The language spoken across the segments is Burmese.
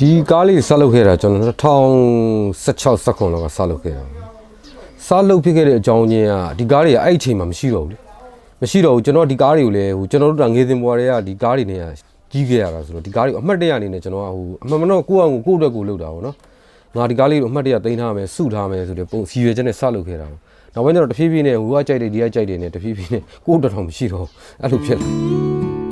ဒီကားလေးဆက်လုပ်ခဲ့တာကျွန်တော်2016 19လောက်ကဆက်လုပ်ခဲ့တာဆက်လုပ်ဖြစ်ခဲ့တဲ့အကြောင်းရင်းကဒီကားတွေကအဲ့အချိန်မှာမရှိတော့ဘူးလေ မရှိတော့ဘူးကျွန်တော်ဒီကားတွေကိုလည်းဟိုကျွန်တော်တို့ကငေးစင်ဘွားတွေကဒီကားတွေနဲ့ကြီးခဲ့ရတာဆိုတော့ဒီကားတွေကိုအမှတ်တရအနေနဲ့ကျွန်တော်ကဟိုအမှန်မတော့ကိုယ့်အကူကိုယ့်အတွက်ကိုလုပ်တာပေါ့နော်ငါဒီကားလေးကိုအမှတ်တရသိမ်းထားမယ်စုထားမယ်ဆိုတဲ့ပုံစီရွယ်ချက်နဲ့စလုပ်ခဲ့တာပေါ့နောက်ပိုင်းကျတော့တဖြည်းဖြည်းနဲ့ဟိုကကြိုက်တယ်ဒီကကြိုက်တယ်နဲ့တဖြည်းဖြည်းနဲ့ကိုယ့်အတွက်တော့မရှိတော့ဘူးအဲ့လိုဖြစ်လာ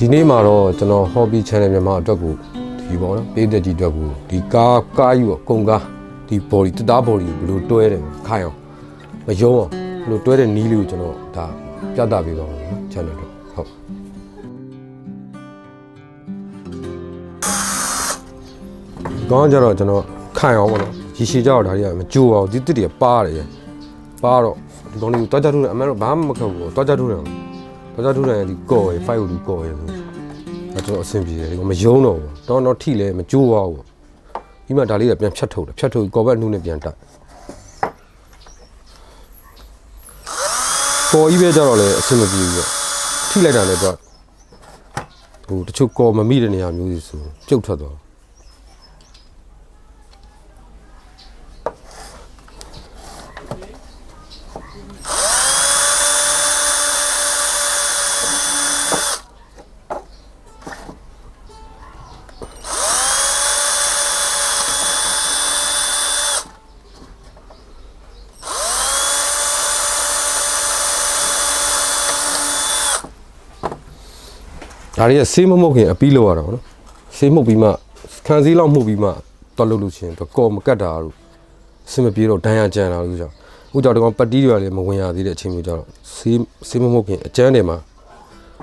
ဒီနေ့မှာတော့ကျွန်တော် hobby channel မြန်မာအတွက်ကိုဒီပေါ့နော်ပေးသက်ကြီးအတွက်ကိုဒီကားကားယူအကုန်ကားဒီ body တသား body ဘယ်လိုတွဲတယ်ခိုင်အောင်မယုံအောင်ဘယ်လိုတွဲတဲ့နီးလေးကိုကျွန်တော်ဒါပြသပေးသွားမှာနော် channel တော့ဟုတ်ကောင်းကြတော့ကျွန်တော်ခိုင်အောင်ပေါ့နော်ရီရှည်ကြတော့ဒါတွေကမကြိုးအောင်ဒီတစ်တွေပါတယ်ရပါတော့ဒီကောင်လေးကိုတွားကြထုတ်တယ်အမှန်တော့ဘာမှမခက်ဘူးတွားကြထုတ်တယ် ဘာသာထူတယ်ဒီကော်ရယ်5ကိုဒီကော်ရယ်ဆိုအဲကျွန်တော်အဆင်ပြေတယ်ဒီကမယုံတော့ဘူးတော့တော့ထိလဲမကြိုးပါဘူးဒီမှာဒါလေးကပြန်ဖြတ်ထုတ်တယ်ဖြတ်ထုတ်ကော်ဘက်နှုတ်နဲ့ပြန်တက်ကော်ကြီးပဲကြတော့လေအဆင်မပြေဘူးပေါ့ထိလိုက်တာလည်းတော့ဟိုတချို့ကော်မမိတဲ့နေရာမျိုးတွေဆိုပြုတ်ထွက်သွား ဒါတွေကဆေးမမှုတ်ခင်အပီးလောက်ရတာပေါ့နော်ဆေးမှုတ်ပြီးမှခံစည်းလောက်မှုတ်ပြီးမှတော့လုပ်လို့ချင်းတော့ကော်မကတ်တာတို့အဆင်မပြေတော့ဒဏ်ရာကြံတာလို့ကြောင့်အခုကြောင့်ဒီကောင်ပတ်တီးတွေကလည်းမဝင်ရသေးတဲ့အချိန်မျိုးကြတော့ဆေးဆေးမမှုတ်ခင်အကျန်းတွေမှာ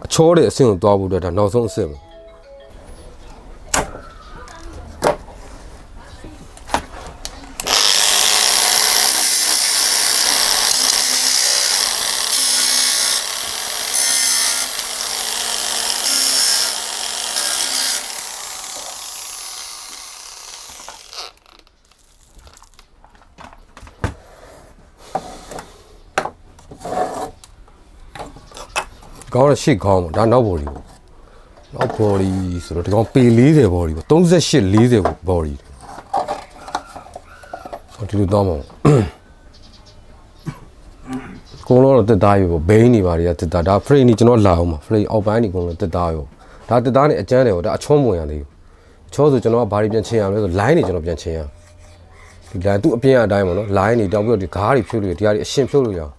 အချောတဲ့အဆင့်ကိုသွားဖို့အတွက်ဒါနောက်ဆုံးအဆင့်ပဲ ခေါင်းကရှစ်ခေါင်းပေါ့ဒါနောက်ဘော်ဒီပေါ့နောက်ဘော်ဒီဆိုတော့ဒီကောင်ပေ40ဘော်ဒီပေါ့38 40ဘော်ဒီဟောဒီလိုတော့မဟုတ်ကိုလုံးတော့တက်သားရောဘိန်းနေပါတွေကတက်သားဒါ free နေကျွန်တော်လာအောင်ပါ free အောက်ပိုင်းနေကိုလုံးတက်သားရောဒါတက်သားနေအကျန်းတယ်ဟောဒါအချောမဝင်ရသေးဘူးအချောဆိုကျွန်တော်ကဘာတွေပြန်ချင်းရမလဲဆို line နေကျွန်တော်ပြန်ချင်းရဒီ line သူ့အပြင်အတိုင်းပေါ့နော် line နေတောက်ပြီးတော့ဒီဂါးတွေဖြုတ်လို့ဒီဟာတွေအရှင်ဖြုတ်လို့ရအောင်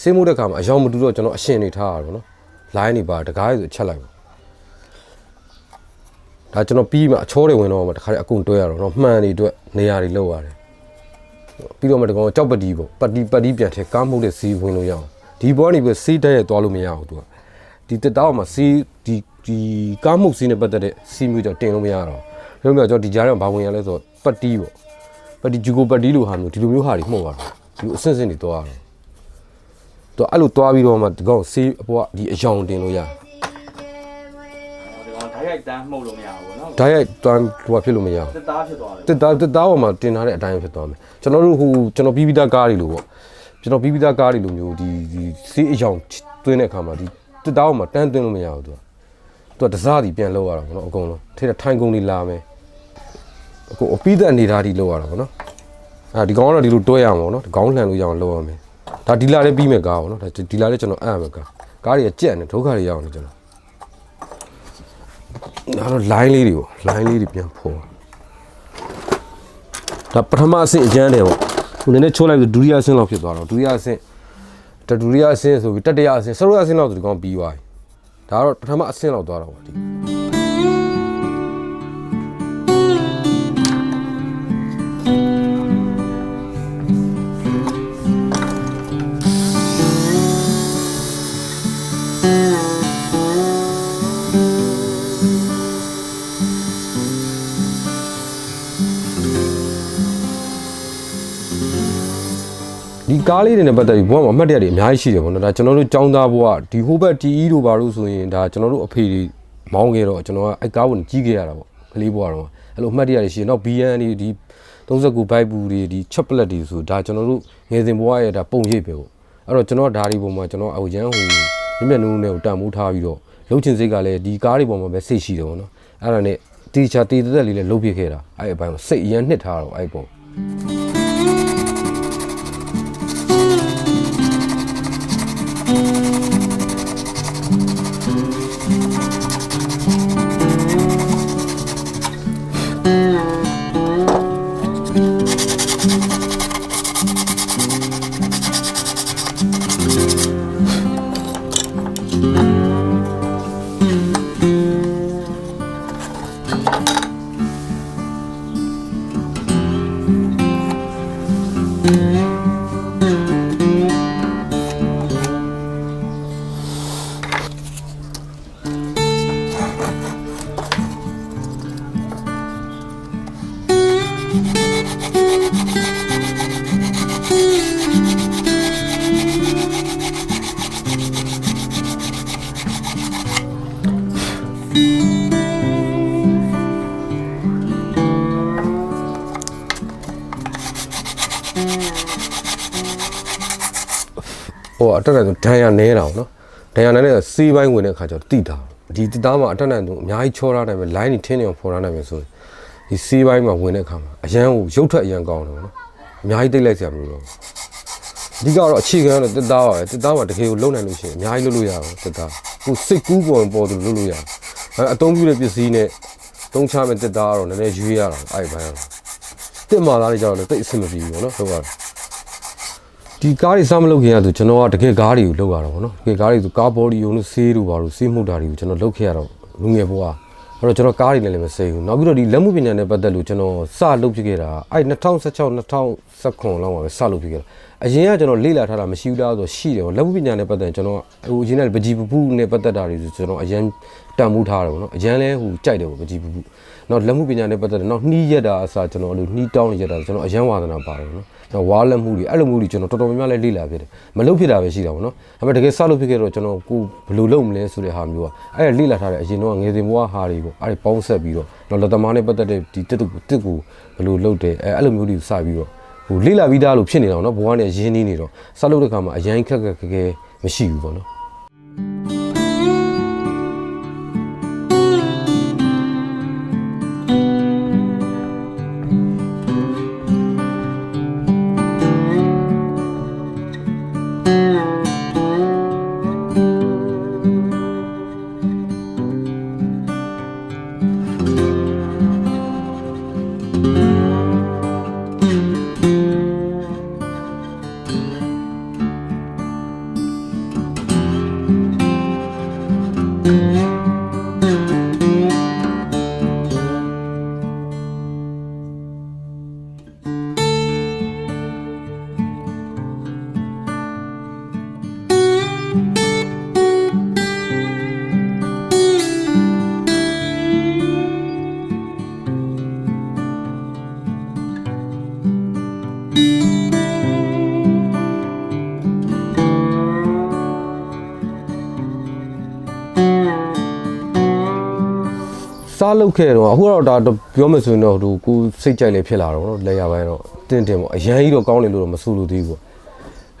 ဆေးမှုတဲ့ခါမှာအယောင်မတူတော့ကျွန်တော်အရှင်နေထားရတော့နော်လိုင်းနေပါတကားရည်ဆိုချက်လိုက်ပါဒါကျွန်တော်ပြီးမှအချောတွေဝင်တော့မှတခါတည်းအကုန်တွဲရတော့နော်မှန်နေအတွက်နေရာတွေလောက်ရတယ်ပြီးတော့မှတကောင်ကြောက်ပတီပေါ့ပတီပတီပြန်ထဲကားမှုတဲ့စီးဝင်လို့ရအောင်ဒီဘောကနေပြီးစီးတက်ရသွားလို့မရဘူးသူကဒီတက်တောက်မှာစီးဒီဒီကားမှုစီးနဲ့ပတ်သက်တဲ့စီးမျိုးကြောင့်တင်လို့မရတော့လုံးမြောက်ကျွန်တော်ဒီကြားထဲမှာဘာဝင်ရလဲဆိုတော့ပတီပေါ့ပတီဂျူကိုပတီလိုဟာမျိုးဒီလိုမျိုးဟာတွေမှုတ်ရတာဒီလိုအဆင့်ဆင့်တွေသွားရတော့ တော့အဲ့လိုသွားပြီးတော့မှဒီကောင်ဆေးအပေါ်ကဒီအယောင်တင်လို့ရဒီကောင်ဓာတ်ရိုက်တန်းမှုတ်လို့မရဘူးပေါ့နော်ဓာတ်ရိုက်တွန်းဟိုဖြစ်လို့မရဘူးတက်သားဖြစ်သွားတယ်တစ်သားတစ်သားပေါ်မှာတင်ထားတဲ့အတိုင်းဖြစ်သွားမယ်ကျွန်တော်တို့ဟိုကျွန်တော်ပြီးပြီးသားကားတွေလို့ပေါ့ကျွန်တော်ပြီးပြီးသားကားတွေလိုမျိုးဒီဒီဆေးအယောင်သွင်းတဲ့အခါမှာဒီတစ်သားပေါ်မှာတန်းသွင်းလို့မရဘူးသူကသူကတစားစီပြန်လောက်ရတာပေါ့နော်အကုန်လုံးထဲတဲ့ထိုင်ကုန်တွေလာမယ်အခုအပြီးသက်အနေထားဒီလောက်ရတာပေါ့နော်အဲဒီကောင်ကတော့ဒီလိုတွဲရမှာပေါ့နော်ဒီကောင်လှန်လို့ရအောင်လောက်ရမယ် ဒါဒီလာလေးပြီးမယ်ကားပေါ့နော်ဒါဒီလာလေးကျွန်တော်အံ့မယ်ကားကားတွေကကြက်နေဒုက္ခတွေရအောင်လေကျွန်တော်ဒါတော့ line လေးတွေပေါ့ line လေးတွေပြန်ဖော်ဒါပထမအဆင့်အကျန်းတယ်ပေါ့ခုနည်းနည်းချိုးလိုက်ပြီးဒုတိယအဆင့်လောက်ဖြစ်သွားတော့ဒုတိယအဆင့်တဒုတိယအဆင့်ဆိုပြီးတတိယအဆင့်စရုပ်အဆင့်လောက်ဆိုဒီကောင်ပြီးသွားပြီဒါကတော့ပထမအဆင့်လောက်သွားတော့ပေါ့ဒီ ကားလေးတွေနဲ့ပတ်သက်ပြီးဘဝမှာအမှတ်တရတွေအများကြီးရှိတယ်ပေါ့နော်ဒါကျွန်တော်တို့ចောင်းသားဘဝဒီဟိုဘက်တီအီတို့ဘာလို့ဆိုရင်ဒါကျွန်တော်တို့အဖေတွေမောင်းခဲ့တော့ကျွန်တော်ကအဲကားဝင်ကြီးခဲ့ရတာပေါ့ကလေးဘဝတော့အဲ့လိုအမှတ်တရတွေရှိတယ်နောက် BN တွေဒီ39ဘိုက်ဘူးတွေဒီချော့ပလက်တွေဆိုဒါကျွန်တော်တို့ငယ်စဉ်ဘဝရဲ့ဒါပုံရိပ်ပဲပေါ့အဲ့တော့ကျွန်တော်ဒါတွေပုံမှာကျွန်တော်အဝရန်ဟိုမြမျက်နှုံးနဲ့ကိုတန်မိုးထားပြီးတော့လှုပ်ချင်စိတ်ကလည်းဒီကားတွေပုံမှာပဲစိတ်ရှိတယ်ပေါ့နော်အဲ့ဒါနဲ့တီချာတီတက်တက်လေးလည်းလှုပ်ပြခဲ့တာအဲ့အပိုင်းကိုစိတ်အရန်နှစ်ထားတော့အဲ့ပုံ အတက်နဲ့ဆိုဒဏ်ရာနဲတာပေါ့နော်ဒဏ်ရာနဲတဲ့စီးပိုင်းဝင်တဲ့အခါကျတော့တိတာဒီတစ်သားမှာအတက်နဲ့ဆိုအများကြီးချောထားတယ်ပဲ line တွေထင်းနေအောင်ဖော်ထားနိုင်မယ်ဆိုရင်ဒီစီးပိုင်းမှာဝင်တဲ့အခါမှာအရန်ကိုရုပ်ထွက်အရန်ကောင်းတယ်ပေါ့နော်အများကြီးတိတ်လိုက်စရာမလိုတော့ဘူးအဓိကတော့အခြေခံကတော့တစ်သားပါပဲတစ်သားမှာတကယ်ကိုလုံနိုင်လို့ရှိရင်အများကြီးလုပ်လို့ရအောင်တစ်သားကိုစိတ်ကူးပေါ်ပေါ်သူလုပ်လို့ရတယ်အဲအသုံးပြုတဲ့ပစ္စည်းနဲ့သုံးချမဲ့တစ်သားကတော့နည်းနည်းရွေးရတာအဲ့ဒီဘိုင်းကတော့တစ်မာသားတွေကြတော့လည်းတိတ်အဆင်မပြေဘူးပေါ့နော်ဟုတ်ပါ ဒီကားတွေစမလုပ်ခင်ကဆိုကျွန်တော်ကတကယ်ကားတွေကိုလုပ်ရတာပေါ့နော်တကယ်ကားတွေဆိုကားဘော်ဒီယုံလို့ဆေးတို့ဘာလို့ဆေးမှုတာတွေကိုကျွန်တော်လုပ်ခဲ့ရတော့လူငယ်ဘဝအဲ့တော့ကျွန်တော်ကားတွေနဲ့လည်းမစိဘူးနောက်ပြီးတော့ဒီလက်မှုပညာနဲ့ပတ်သက်လို့ကျွန်တော်စလုပ်ဖြစ်ခဲ့တာအဲ့2016 2019လောက်မှာပဲစလုပ်ဖြစ်ခဲ့တာအရင်ကကျွန်တော်လေ့လာထားတာမရှိဘူးလားဆိုတော့ရှိတယ်ပေါ့လက်မှုပညာနဲ့ပတ်သက်ရင်ကျွန်တော်ဟိုအရင်ကပကြီးပပူနဲ့ပတ်သက်တာတွေဆိုကျွန်တော်အရင် တန်မှုထားတယ်ပေါ့နော်အရင်လဲဟိုကြိုက်တယ်ပေါ့ပကြီးပပူနောက်လက်မှုပညာနဲ့ပတ်သက်တယ်နောက်နှီးရက်တာအစားကျွန်တော်အဲ့လိုနှီးတောင်းနေရက်တာကျွန်တော်အရင်ဝါသနာပါတယ်ပေါ့နော်နောက်ဝါလက်မှုတွေအဲ့လိုမှုတွေကျွန်တော်တော်တော်များများလဲလေ့လာဖြစ်တယ်မလုပ်ဖြစ်တာပဲရှိတာပေါ့နော်ဒါပေမဲ့တကယ်စလုပ်ဖြစ်ခဲ့တော့ကျွန်တော်ကိုဘယ်လိုလုပ်မလဲဆိုတဲ့ဟာမျိုးကအဲ့ဒါလေ့လာထားတဲ့အရင်တော့ငယ်စဉ်ဘဝဟာတွေပေါ့အဲ့ဒီပေါင်းဆက်ပြီးတော့နောက်လက်သမားနဲ့ပတ်သက်တဲ့ဒီတစ်တစ်ကိုတစ်ကိုဘယ်လိုလုပ်တယ်အဲအဲ့လိုမျိုးတွေကိုစပြီးတော့ဟိုလေ့လာပြီးသားလို့ဖြစ်နေတာပေါ့နော်ဘဝနဲ့ရင်းနှီးနေတော့စလုပ်တဲ့ခါမှာအရင်ခက်ခက်ခဲခဲမရှိဘူးပေါ့နော် စားလုတ်ခဲ့တော့အခုတော့ဒါပြောမယ်ဆိုရင်တော့ဟိုကိုစိတ်ကြိုက်လေဖြစ်လာတော့နော်လက်ရပိုင်းတော့တင်းတင်းပေါ့အရန်ကြီးတော့ကောင်းနေလို့တော့မဆူလို့သေးဘူး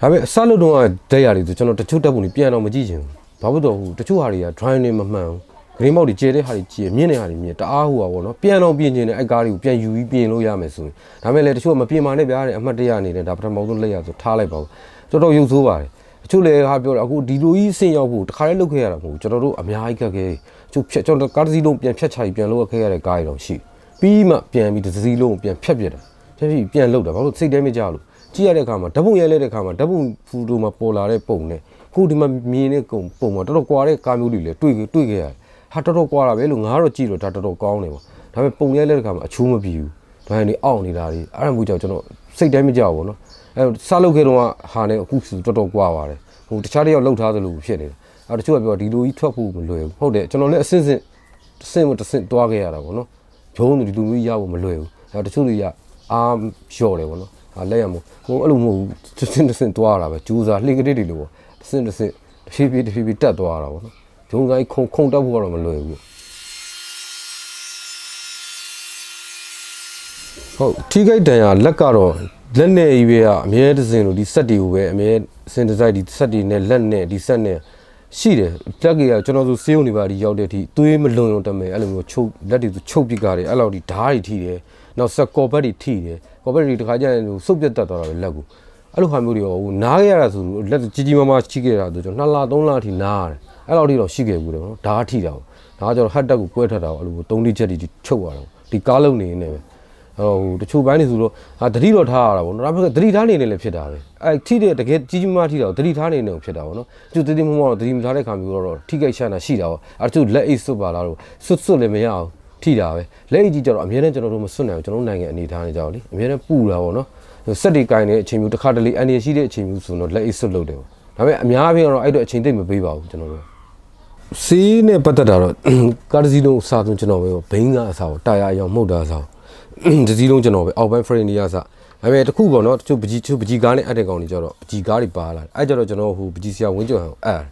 ပေါ့ဒါပေမဲ့စားလုတ်တော့ဒက်ရတွေဆိုကျွန်တော်တချို့တက်ပုံတွေပြန်တော့မကြည့်ချင်ဘူးဘာဖြစ်တော့ဟိုတချို့ဟာတွေက dry နေမမှန်ဘူးဂရင်းမောက်တွေကျဲတဲ့ဟာတွေကျဲမြင့်တဲ့ဟာတွေမြင့်တအားဟိုပါပေါ့နော်ပြန်တော့ပြင်ချင်တယ်အဲ့ကားတွေကိုပြန်ယူပြီးပြင်လို့ရမယ်ဆိုရင်ဒါပေမဲ့လည်းတချို့ကမပြင်ပါနဲ့ဗျာတဲ့အမှတ်တရအနေနဲ့ဒါပထမဆုံးလက်ရဆိုထားလိုက်ပါဦးတော်တော်ရုပ်ဆိုးပါတယ်တချို့လည်းဟာပြောတယ်အခုဒီလိုကြီးဆင်ရောက်ဖို့တခါလေးလုတ်ခဲ့ရတာမဟုတ်ဘူးကျွန်တော်တို့အများကြီးခက်ခဲ ကျုပ်ဖြတ်ကျွန်တော်ကားတစ်စီးလုံးပြန်ဖြတ်ချပြီးပြန်လုတ်ခဲ့ရတဲ့ကားတွေတော့ရှိပြီးမှပြန်ပြီးတစ်စီးလုံးပြန်ဖြတ်ပြစ်တာဖြတ်ပြီးပြန်လုတ်တာဘာလို့စိတ်တဲမကြလို့ကြည့်ရတဲ့အခါမှာဓာတ်ပုံရိုက်လိုက်တဲ့အခါမှာဓာတ်ပုံဖူတိုမှာပေါ်လာတဲ့ပုံနဲ့ကိုဒီမှာမြင်တဲ့ပုံပုံမှာတော်တော်ကွာတဲ့ကားမျိုးတွေလည်းတွေ့တွေ့ခဲ့ရတယ်ဟာတော်တော်ကွာတာပဲလို့ငါတော့ကြည့်တော့ဒါတော်တော်ကောင်းတယ်ပေါ့ဒါပေမဲ့ပုံရိုက်လိုက်တဲ့အခါမှာအချိုးမပြေဘူးဒါရင်ဒီအောင့်နေတာတွေအဲ့ဒါမျိုးကြောင့်ကျွန်တော်စိတ်တဲမကြဘူးပေါ့နော်အဲစလုတ်ခဲ့တော့ဟာနဲ့အခုတော်တော်ကွာပါတယ်ဟိုတခြားတယောက်လှုပ်ထားသလိုဖြစ်နေတယ် အဲတချို့ကပြောဒီလိုကြီးထွက်ဖို့မလွယ်ဘူးဟုတ်တယ်ကျွန်တော်လည်းအစင်းစင်းတစ်စင်းမတစ်စင်းတွားခဲ့ရတာပေါ့နော်ဂျုံးတို့ဒီလိုမျိုးရဖို့မလွယ်ဘူးအဲတချို့တွေကအာလျှော့တယ်ပေါ့နော်ဟာလက်ရမို့ဟိုအဲ့လိုမဟုတ်ဘူးတစ်စင်းတစ်စင်းတွားတာပဲကြိုးစားလှေကလေးတွေလိုပေါ့တစ်စင်းတစ်စင်းတစ်ဖြည်းဖြည်းတစ်ဖြည်းဖြည်းတက်သွားတာပေါ့နော်ဂျုံဆိုင်ခုံခုံတက်ဖို့ကတော့မလွယ်ဘူးဟဟုတ်ထိခိုက်တန်ရာလက်ကတော့လက်နဲ့ကြီးပဲကအမြဲတစင်လို့ဒီစက်တွေကိုပဲအမြဲစင်ဒီဇိုင်းဒီစက်တွေနဲ့လက်နဲ့ဒီစက်နဲ့ ရှိတယ်လက်ကကြီးကကျွန်တော်ဆိုစေးုံနေပါဒီရောက်တဲ့အထိသွေးမလွန်လို့တမယ်အဲ့လိုမျိုးချုပ်လက်တွေဆိုချုပ်ပစ်ကားတယ်အဲ့လောက်ဒီဓာတ်တွေထိတယ်နောက်ဆက်ကော်ဘက်တွေထိတယ်ကော်ဘက်တွေတခါကျရင်ဟိုစုပ်ပြတ်တက်သွားတာပဲလက်ကိုအဲ့လိုဟာမျိုးတွေရောဟိုနားခဲ့ရတာဆိုလို့လက်ကြီးကြီးမားမားချိခဲ့တာဆိုကျွန်တော်2လ3လအထိနားရတယ်အဲ့လောက်ထိတော့ရှိခဲ့ဘူးတယ်နော်ဓာတ်ထိတာပေါ့ဒါကကျွန်တော်ဟတ်တက်ကိုကွဲထွက်တာပေါ့အဲ့လို3လိချက်တွေချုပ်ရတာပေါ့ဒီကားလုံးနေနေပဲအဲ့တော့ ဟိုတချို့ဘိုင်းနေဆိုတော့ဟာတတိတော့ထားရတာပေါ့နော်ဒါပေမဲ့တတိထားနေနေလည်းဖြစ်တာပဲအဲ့ထိတဲ့တကယ်ကြီးကြီးမားမားထိတာကိုတတိထားနေနေကိုဖြစ်တာပေါ့နော်တချို့တတိမမောတော့တတိမထားတဲ့ခါမျိုးတော့ထိခိုက်ရှာတာရှိတာပေါ့အဲ့တချို့လက်အိတ်စွတ်ပါလားတော့စွတ်စွတ်လည်းမရအောင်ထိတာပဲလက်အိတ်ကြီးကြတော့အများနဲ့ကျွန်တော်တို့မစွတ်နိုင်ဘူးကျွန်တော်တို့နိုင်ငံအနေထားနေကြတော့လေအများနဲ့ပူတာပေါ့နော်စက်တွေကင်နေတဲ့အချိန်မျိုးတစ်ခါတလေအန်ရရှိတဲ့အချိန်မျိုးဆိုတော့လက်အိတ်စွတ်လုပ်တယ်ပေါ့ဒါပေမဲ့အများအပြားတော့အဲ့တော့အချိန်သိမ့်မပေးပါဘူးကျွန်တော်တို့စီးနဲ့ပတ်သက်တာတော့ကားတစ်စီးလုံးအစားဆုံးကျွန်တော်ပဲဘိန်းကအစားတာယာအယောင်မှုတ်တာအစား တစ်စီးလုံးကျွန်တော်ပဲအောက်ပိုင်း frame တွေရစားဒါပေမဲ့တစ်ခုပေါ့နော်တချို့ပကြီးတချို့ပကြီးကားနဲ့အပ်တဲ့ကောင်တွေကြတော့ပကြီးကားတွေပါလာတယ်အဲ့ကြတော့ကျွန်တော်ဟိုပကြီးဆရာဝင်းကျော်ဟန်အဲ့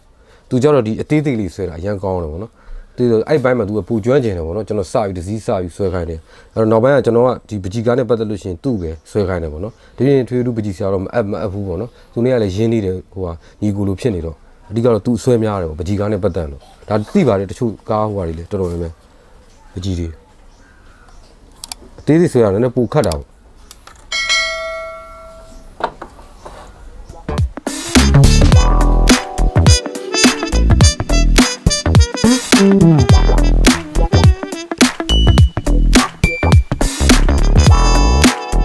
သူကြတော့ဒီအသေးသေးလေးဆွဲတာအရန်ကောင်းတယ်ပေါ့နော်သူအဲ့ဘိုင်းမှာသူကပူကျွမ်းကျင်တယ်ပေါ့နော်ကျွန်တော်စပြီးတစ်စီးစပြီးဆွဲခိုင်းတယ်အဲ့တော့နောက်ပိုင်းကကျွန်တော်ကဒီပကြီးကားနဲ့ပတ်သက်လို့ရှိရင်သူ့ပဲဆွဲခိုင်းတယ်ပေါ့နော်ဒီရင်ထွေထူးပကြီးဆရာတော့မအပ်မအပ်ဘူးပေါ့နော်သူနဲ့ကလည်းရင်းနေတယ်ဟိုဟာညီကိုလိုဖြစ်နေတော့အဓိကတော့သူအဆွဲများတယ်ပေါ့ပကြီးကားနဲ့ပတ်သက်လို့ဒါသိပါတယ်တချို့ကားဟိုဟာတွေလေတော်တော်များများပကြီးတွေအ သေးသေးဆွဲရတယ်နည်းပူခတ်တာပေါ့